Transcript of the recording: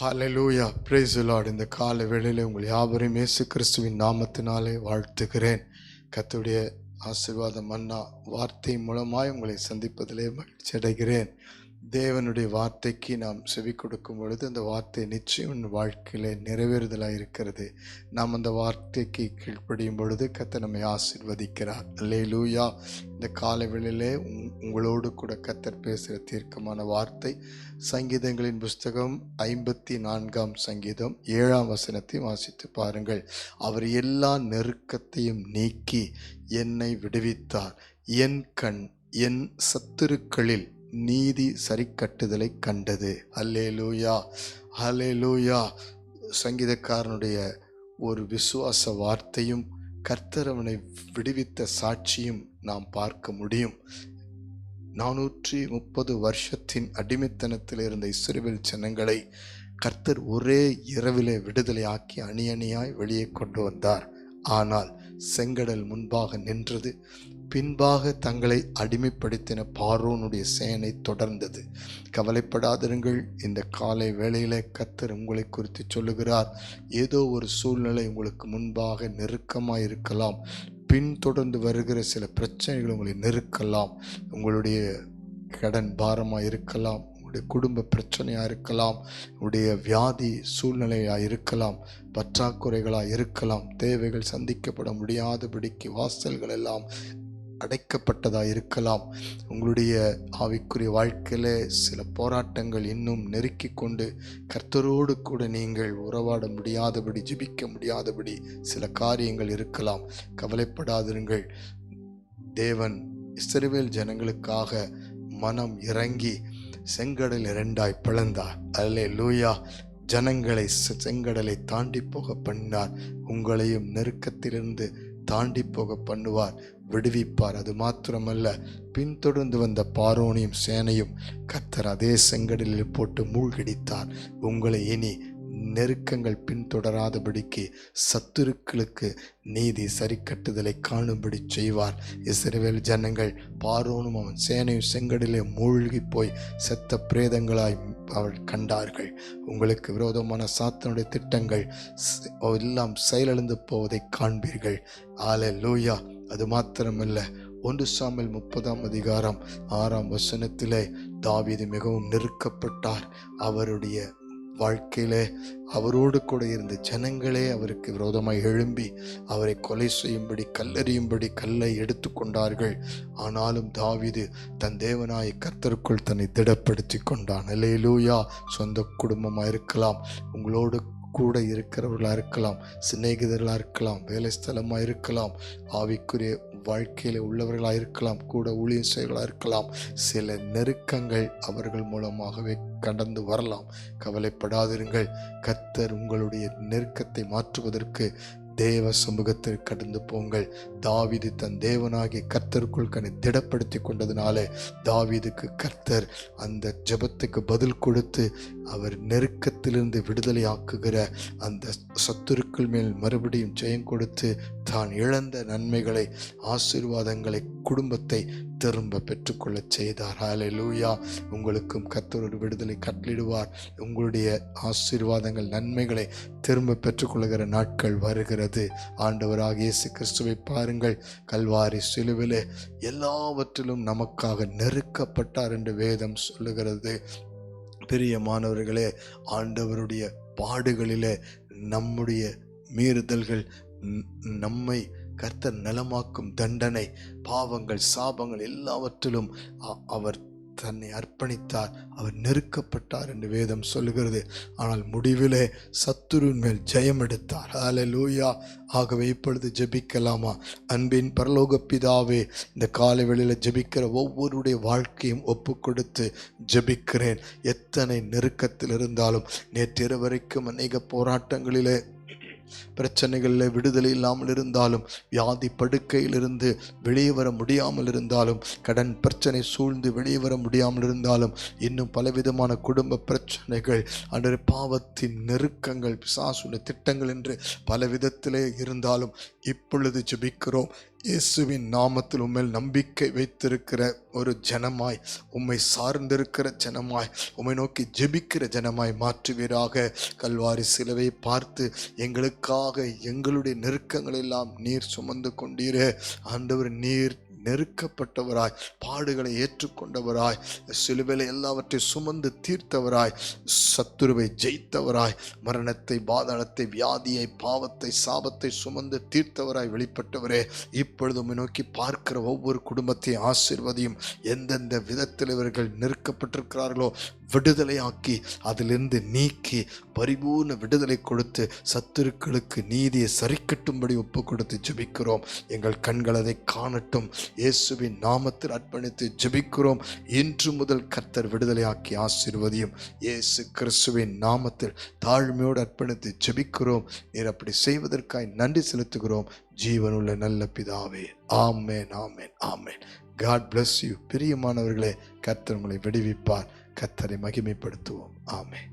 Hallelujah பிரேசுலாடு இந்த கால வேளையில் உங்கள் யாவரையும் இயேசு கிறிஸ்துவின் நாமத்தினாலே வாழ்த்துகிறேன். கத்துடைய ஆசீர்வாத மன்னா வார்த்தை மூலமாய் உங்களை சந்திப்பதிலே மகிழ்ச்சி அடைகிறேன் தேவனுடைய வார்த்தைக்கு நாம் செவி கொடுக்கும் பொழுது அந்த வார்த்தை நிச்சயம் உன் நிறைவேறுதலாக இருக்கிறது. நாம் அந்த வார்த்தைக்கு கீழ்ப்படியும் பொழுது கத்தை நம்மை ஆசிர்வதிக்கிறார். அல்லே லூயா இந்த காலை வேளையிலே உங்- உங்களோடு கூட கத்தர் பேசுகிற தீர்க்கமான வார்த்தை சங்கீதங்களின் புஸ்தகம் ஐம்பத்தி நான்காம் சங்கீதம் ஏழாம் வசனத்தையும் வாசித்து பாருங்கள். அவர் எல்லா நெருக்கத்தையும் நீக்கி என்னை விடுவித்தார். என் கண் என் சத்துருக்களில் நீதி சரிக்கட்டுதலை கண்டது. அலே லூயா அலே லூயா சங்கீதக்காரனுடைய ஒரு விசுவாச வார்த்தையும் கர்த்தரவனை விடுவித்த சாட்சியும் நாம் பார்க்க முடியும். நானூற்றி முப்பது வருஷத்தின் அடிமைத்தனத்தில் இருந்த இஸ்ரவேல் ஜனங்களை கர்த்தர் ஒரே இரவிலே விடுதலை ஆக்கி அணி அணியாய் வெளியே கொண்டு வந்தார். ஆனால் செங்கடல் முன்பாக நின்றது. பின்பாக தங்களை அடிமைப்படுத்தின பார்வோனுடைய சேனை தொடர்ந்தது. கவலைப்படாதிருங்கள் இந்த காலை வேளையிலே கத்தர் உங்களை குறித்து சொல்லுகிறார். ஏதோ ஒரு சூழ்நிலை உங்களுக்கு முன்பாக நெருக்கமாக இருக்கலாம் பின்தொடர்ந்து வருகிற சில பிரச்சனைகள் உங்களை நெருக்கலாம். உங்களுடைய கடன் பாரமாக இருக்கலாம் உங்களுடைய குடும்ப பிரச்சனையாக இருக்கலாம் உங்களுடைய வியாதி சூழ்நிலையாக இருக்கலாம் பற்றாக்குறைகளாக இருக்கலாம் தேவைகள் சந்திக்கப்பட முடியாதபடிக்கு வாசல்கள் எல்லாம் அடைக்கப்பட்டதாக இருக்கலாம். உங்களுடைய ஆவிக்குரிய வாழ்க்கையில் சில போராட்டங்கள் இன்னும் நெருக்கி கொண்டு கர்த்தரோடு கூட நீங்கள் உறவாட முடியாதபடி ஜிபிக்க முடியாதபடி சில காரியங்கள் இருக்கலாம். கவலைப்படாதிருங்கள். தேவன் இஸ்ரவேல் ஜனங்களுக்காக மனம் இறங்கி செங்கடல் இரண்டாய் பிளந்தார். அல்லே லூயா ஜனங்களை செ- செங்கடலை தாண்டி போக பண்ணினார். உங்களையும் நெருக்கத்திலிருந்து தாண்டி போக பண்ணுவார். விடுவிப்பார். அது மாத்திரமல்ல பின்தொடர்ந்து வந்த பாரோனியும் சேனையும் கத்தர் அதே செங்கடலில் போட்டு மூழ்கடித்தார். உங்களை இனி நெருக்கங்கள் பின்தொடராதபடிக்கு சத்துருக்களுக்கு நீதி சரிக்கட்டுதலை காணும்படி செய்வார். இஸ்ரேல் ஜனங்கள் பாரோனும் அவன் சேனையும் செங்கடலே மூழ்கி போய் செத்த பிரேதங்களாய் அவள் கண்டார்கள். உங்களுக்கு விரோதமான சாத்தனுடைய திட்டங்கள் எல்லாம் செயலிழந்து போவதை காண்பீர்கள். ஆலே லூயா அது மாத்திரமல்ல. ஒன்று சாமல் முப்பதாம் அதிகாரம் ஆறாம் வசனத்திலே தாவீது மிகவும் நெருக்கப்பட்டார். அவருடைய வாழ்க்கையிலே அவரோடு கூட இருந்த ஜனங்களே அவருக்கு விரோதமாக எழும்பி அவரை கொலை செய்யும்படி கல்லறியும்படி கல்லை எடுத்துக்கொண்டார்கள் ஆனாலும் தாவீது தன் தேவனாய் கர்த்தருக்குள் தன்னை திடப்படுத்தி கொண்டான். அல்லேலூயா சொந்த குடும்பமாக இருக்கலாம் உங்களோடு கூட இருக்கிறவர்களாக இருக்கலாம் சிநேகிதர்களாக இருக்கலாம் வேலை ஸ்தலமாக இருக்கலாம் ஆவிக்குரிய வாழ்க்கையில் உள்ளவர்களாக இருக்கலாம் கூட ஊழியர் செயல்களாக இருக்கலாம் சில நெருக்கங்கள் அவர்கள் மூலமாகவே கடந்து வரலாம். கவலைப்படாதிருங்கள். கத்தர் உங்களுடைய நெருக்கத்தை மாற்றுவதற்கு தேவ சமூகத்தில் கடந்து போங்கள். தாவீது தன் தேவனாகிய கர்த்தருக்குள் கண்ணை திடப்படுத்தி கொண்டதுனால தாவீதுக்கு கர்த்தர் அந்த ஜெபத்துக்கு பதில் கொடுத்து அவர் நெருக்கத்திலிருந்து விடுதலை ஆக்குகிற அந்த சத்துருக்கள் மேல் மறுபடியும் ஜெயம் கொடுத்து தான் இழந்த நன்மைகளை ஆசீர்வாதங்களை குடும்பத்தை திரும்ப பெற்றுக்கொள்ளச் செய்தார். ஹalleluya உங்களுக்கும் கர்த்தர் ஒரு விடுதலை கட்டளிடுவார் உங்களுடைய ஆசீர்வாதங்கள் நன்மைகளை திரும்ப பெற்றுக்கொள்கிற நாட்கள் வருகிறது. ஆண்டவராக இயேசு கிறிஸ்துவை பாருங்கள். கல்வாரி சிலுவிலே எல்லாவற்றிலும் நமக்காக நெருக்கப்பட்டார் என்று வேதம் சொல்லுகிறது. பிரியமானவர்களே ஆண்டவருடைய பாடுகளிலே நம்முடைய மீறுதல்கள் நம்மை கர்த்தர் நலமாக்கும் தண்டனை பாவங்கள் சாபங்கள் எல்லாவற்றிலும் அவர் தன்னை அர்ப்பணித்தார். அவர் நெருக்கப்பட்டார் என்று வேதம் சொல்லுகிறது. ஆனால் முடிவிலே சத்துருவின் மேல் ஜெயம் எடுத்தார். ஹalleluya. ஆகவே இப்பொழுது ஜெபிக்கலாமா? அன்பின் பரலோக பிதாவே இந்த காலை வெளியில் ஜெபிக்கிற ஒவ்வொருடைய வாழ்க்கையும் ஒப்பு கொடுத்து ஜெபிக்கிறேன். எத்தனை நெருக்கத்தில் இருந்தாலும் நேற்றிரவு வரைக்கும் அநேக போராட்டங்களிலே பிரச்சனைகளில் விடுதலை இல்லாமல் இருந்தாலும் வியாதி படுக்கையிலிருந்து வெளியே வர முடியாமல் இருந்தாலும் கடன் பிரச்சனை சூழ்ந்து வெளியே வர முடியாமல் இருந்தாலும் இன்னும் பலவிதமான குடும்ப பிரச்சனைகள் அன்று பாவத்தின் நெருக்கங்கள் பிசாசுடைய திட்டங்கள் என்று பல விதத்திலே இருந்தாலும் இப்பொழுது ஜெபிக்கிறோம். இயேசுவின் நாமத்தில் உண்மையில் நம்பிக்கை வைத்திருக்கிற ஒரு ஜனமாய் உம்மை சார்ந்திருக்கிற ஜனமாய் உம்மை நோக்கி ஜெபிக்கிற ஜனமாய் மாற்றுவீராக. கல்வாரி சிலுவை பார்த்து எங்களுக்காக எங்களுடைய நெருக்கங்களெல்லாம் நீர் சுமந்து கொண்டீர். ஆண்டவர் நீர் நெருக்கப்பட்டவராய் பாடுகளை ஏற்றுக்கொண்டவராய் சிலுவையில் எல்லாவற்றையும் சுமந்து தீர்த்தவராய் சத்துருவை ஜெயித்தவராய் மரணத்தை பாதாளத்தை வியாதியை பாவத்தை சாபத்தை சுமந்து தீர்த்தவராய் வெளிப்பட்டவரே இப்பொழுது நோக்கி பார்க்கிற ஒவ்வொரு குடும்பத்தையும் ஆசிர்வதியும் எந்தெந்த விதத்தில் இவர்கள் நெருக்கப்பட்டிருக்கிறார்களோ விடுதலையாக்கி அதிலிருந்து நீக்கி பரிபூர்ண விடுதலை கொடுத்து சத்துருக்களுக்கு நீதியை சரிக்கட்டும்படி ஒப்பு கொடுத்து ஜெபிக்கிறோம். எங்கள் கண்கள் அதை காணட்டும். இயேசுவின் நாமத்தில் அர்ப்பணித்து ஜெபிக்கிறோம். இன்று முதல் கர்த்தர் விடுதலையாக்கி ஆசிர்வதியும். இயேசு கிறிஸ்துவின் நாமத்தில் தாழ்மையோடு அர்ப்பணித்து ஜெபிக்கிறோம். நீர் அப்படி செய்வதற்காய் நன்றி செலுத்துகிறோம். ஜீவனுள்ள நல்ல பிதாவே ஆமேன் ஆமேன் ஆமேன். காட் பிளஸ் யூ பிரியமானவர்களே கர்த்தர் உங்களை விடுவிப்பார். கர்த்தரை மகிமைப்படுத்துவோம் ஆமென்